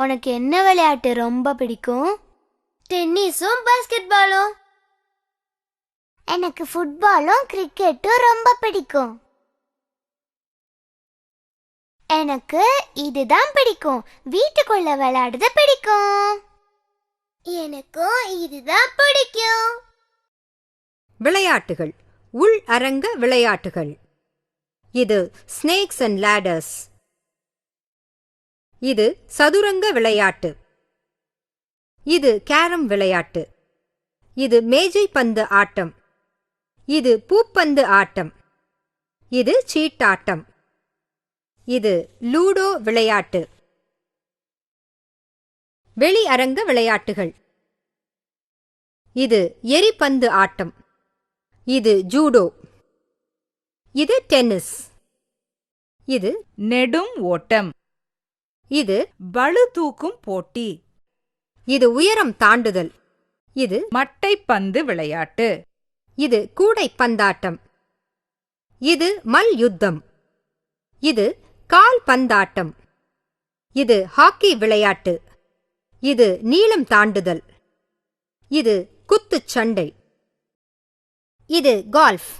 உனக்கு என்ன விளையாட்டு ரொம்ப பிடிக்கும்? டென்னிஸும் பாஸ்கெட் பாலும் எனக்கு ஃபுட்பாலும் கிரிக்கெட்டும் ரொம்ப பிடிக்கும். எனக்கு இதுதான் பிடிக்கும். வீட்டுக்குள்ள விளையாடுறது பிடிக்கும். எனக்கும் இதுதான் பிடிக்கும். விளையாட்டுகள். உள் அரங்க விளையாட்டுகள். இது ஸ்னேக்ஸ் அண்ட் லேடர்ஸ் இது சதுரங்க விளையாட்டு. இது கேரம் விளையாட்டு. இது மேஜை பந்து ஆட்டம். இது பூப்பந்து ஆட்டம். இது சீட்டாட்டம். இது லூடோ விளையாட்டு. வெளி அரங்க விளையாட்டுகள். இது எரிபந்து ஆட்டம். இது ஜூடோ. இது டென்னிஸ். இது நெடும் ஓட்டம். இது பளு தூக்கும் போட்டி. இது உயரம் தாண்டுதல். இது மட்டைப்பந்து விளையாட்டு. இது கூடை பந்தாட்டம். இது மல் யுத்தம். இது கால் பந்தாட்டம். இது ஹாக்கி விளையாட்டு. இது நீளம் தாண்டுதல். இது குத்துச் சண்டை. இது கால்ஃப்.